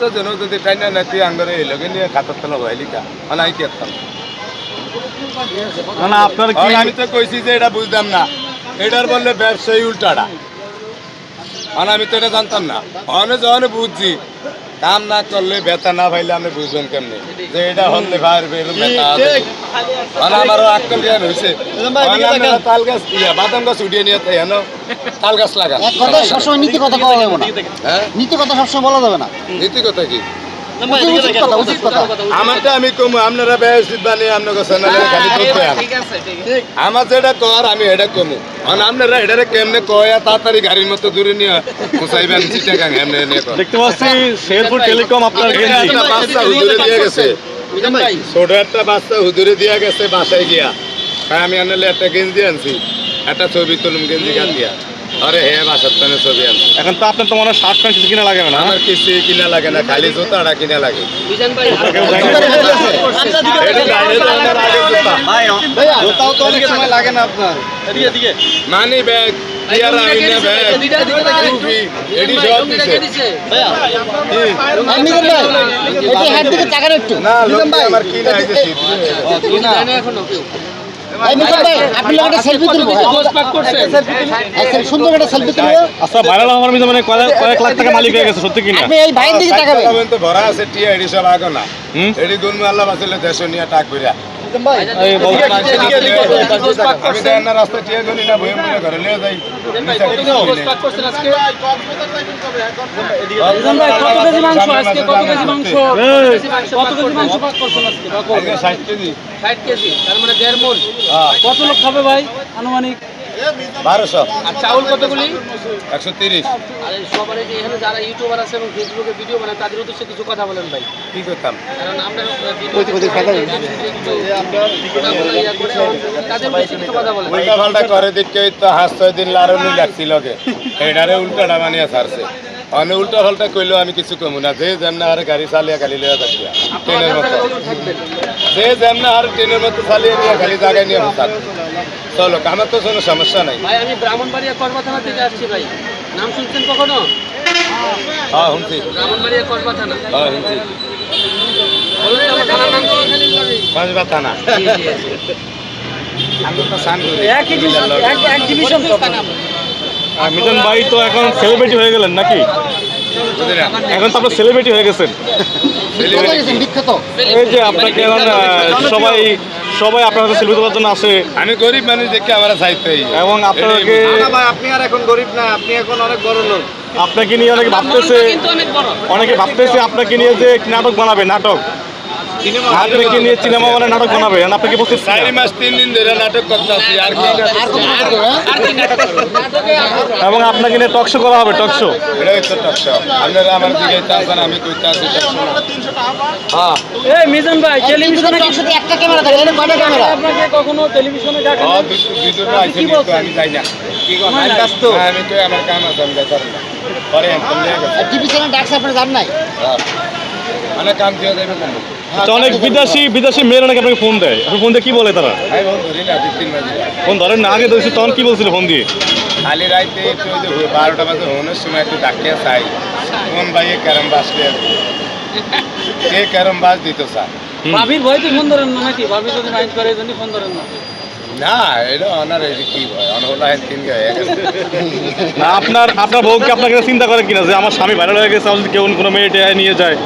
তো যদি টাইনা নাতি আঙ্গরে এই লগে নিয়ে খাতার তলা হইলি কা। আনাই কি আত্তাম মানে আপনার কি আমি তো কইছি যে এটা বুঝতাম না। এটার বললে ব্যবসায়ী উল্টাটা আর আমি তো এটা জানতাম না। অনেক যখন বুঝছি। কাম না করলে বেতা না পাইলে আপনি বুঝবেন কেমনি? যে এটা হলে আছে। মানে আমারও আক্কল জ্ঞান হয়েছে তাল গাছ বাদাম গাছ উঠিয়ে নিয়ে তাই হেন? তাল গাছ লাগা এক কথা সবসময় নীতি কথা বলা যাবে না। হ্যাঁ? নীতি কথা সবসময় বলা যাবে না। নীতি কথা কি? আমারটা আমি কমু আপনারা ব্যবস্থিত বানিয়ে আপনাকে চ্যানেলে খালি করতে আমার যেটা কর আমি এটা কমু। আর আপনারা এটারে কেমনে কয়া তাড়াতাড়ি গাড়ির মতো দূরে নিয়ে পৌঁছাইবেন চিটাগাং এমনি নিয়ে দেখতে পাচ্ছি শেরপুর টেলিকম আপনার এটা গেঞ্জি। একটা বাচ্চা হুজুরে দিয়ে গেছে। ছোট একটা বাচ্চা হুজুরে দিয়ে গেছে বাসায় গিয়া। তাই আমি আনলে একটা গেঞ্জি আনছি। একটা ছবি তুলুম গেঞ্জি গান দিয়া আরে হে বাসার তানে ছবি আনছি এখন তো আপনার তো মনে হয় শার্ট প্যান্ট কিছু কিনা লাগে না আমার কিছু কিনা লাগে না খালি জুতাটা কিনা লাগে। এটা বাইরে যাওয়ার আগে তো অনেক সময় লাগে না আপনার। মানি ব্যাগ টিয়ারা আইনা ব্যাগ ভাই? টাকা একটু। না হ্যাঁ সুন্দর একটা সেলফি তুলবো আচ্ছা ভাইরাল আমার মিজে মানে কয়েক লাখ টাকা মালিক হয়ে গেছে সত্যি কিনা আপনি এই ভাইয়ের দিকে তাকাবেন। তাকাবেন তো ভরা আছে টিয়া এডি সব আগে না? এডি গুন আল্লাহ বাসলে দেশ নিয়ে টাক কইরা নিজাম ভাই এই বল- আমি দেন না রাস্তা টিয়া গনি না বইম বলে ঘরে লিয়ে যাই কত কেজি মাংস আজকে কত কেজি মাংস? এই, কত কেজি মাংস পাক করছেন আজকে আজকে 60 কেজি। ষাট কেজি। তার দেড় মন হ্যাঁ। কত লোক খাবে ভাই আনুমানিক? 1200 আর চাউল কতগুলি? 130 আর এই সবার এই এখানে যারা ইউটিউবার আছে এবং ফেসবুকে ভিডিও বানায় তাদের উদ্দেশ্যে কিছু কথা বলেন ভাই। কি করতাম? কারণ আমরা উল্টা পাল্টা করে দেখে তো হাস ছয় দিন লারনি লাগছিল এটারে উল্টাটা বানিয়ে ছাড়ছে। অনে উল্টা পাল্টা কইলেও আমি কিছু কমু না। যে যেমন আর গাড়ি চালিয়ে খালি লিয়ে যাচ্ছি ট্রেনের মতো। যে যেমন আর ট্রেনের মতো চালিয়ে নিয়ে খালি জায়গায় নিয়ে বসান চলো আমার তো কোনো সমস্যা নাই। ভাই আমি ব্রাহ্মণবাড়িয়া কসবা থানা থেকে আসছি ভাই। নাম শুনছেন কখনো? হ্যাঁ শুনছি। ব্রাহ্মণবাড়িয়া কসবা থানা হ্যাঁ শুনছি। বলুন তো আমার থানার নাম কি? পাঁচবা থানা আমি তো সান করি। একই এক ডিভিশন তো। আর মিজান ভাই তো এখন সেলিব্রিটি হয়ে গেলেন নাকি? এখন তো আপনার সেলিব্রিটি হয়ে গেছেন। এই যে আপনাকে এখন সবাই সবাই আপনার কাছে সেলফি তোলার জন্য আসে। আমি গরিব মানুষ দেখে আমার সাহিত্য এবং আপনাকে আপনি আর এখন গরিব না আপনি এখন অনেক বড় লোক। আপনাকে নিয়ে অনেকে ভাবতেছে কিন্তু অনেক বড়। অনেকে ভাবতেছে আপনাকে নিয়ে যে নাটক বানাবে নাটক। আপনাকে নিয়ে সিনেমা মানে নাটক বানাবে? আর আপনাকে বলতে চারি মাস তিন দিন ধরে নাটক করতেছি আর কি? এবং আপনাকে নিয়ে টক শো করা হবে টক শো? এটাই তো টকশো আপনারা আমার দিকে চাচ্ছেন আমি কইতে আছি হ্যাঁ। এই মিজান ভাই টেলিভিশনে তার সাথে একটা ক্যামেরা থাকে এটা কয়টা ক্যামেরা? আপনাকে কখনো টেলিভিশনে দেখেন হ্যাঁ দুটো আছে কিন্তু আমি যাই না। কি কথা? আমি ব্যস্ত আমি কই আমার কাম আছে আমি যাই পারি না। পরে একদম নিয়ে গেছে। টিভি চ্যানেল ডাকছে আপনার জান নাই? হ্যাঁ। অনেক বিদেশি বিদেশি মেয়েরা নাকি আপনাকে ফোন দেয়। আপনি ফোন দিয়ে কি বলে তারা? ফোন ফোন ধরেন না আগে ধরেছি তখন কি বলছিল ফোন দিয়ে? খালি রাইতে একটু বারোটা বাজে হনের সময় একটু ডাকিয়ে চাই। কোন ভাইয়ে ক্যারাম বাসলে কে ক্যারাম বাস দিত স্যার? ভাবির ভয়তে ফোন ধরেন না নাকি? ভাবি যদি মাইন্ড করে এই জন্যই ফোন ধরেন না। না এটা অনার কি ভয়? অনহলা তিন হয়ে না আপনার আপনার বউকে আপনাকে চিন্তা করে কিনা যে আমার স্বামী ভাইরাল হয়ে গেছে কেউ কোনো মেয়ে টেয়ে নিয়ে যায়?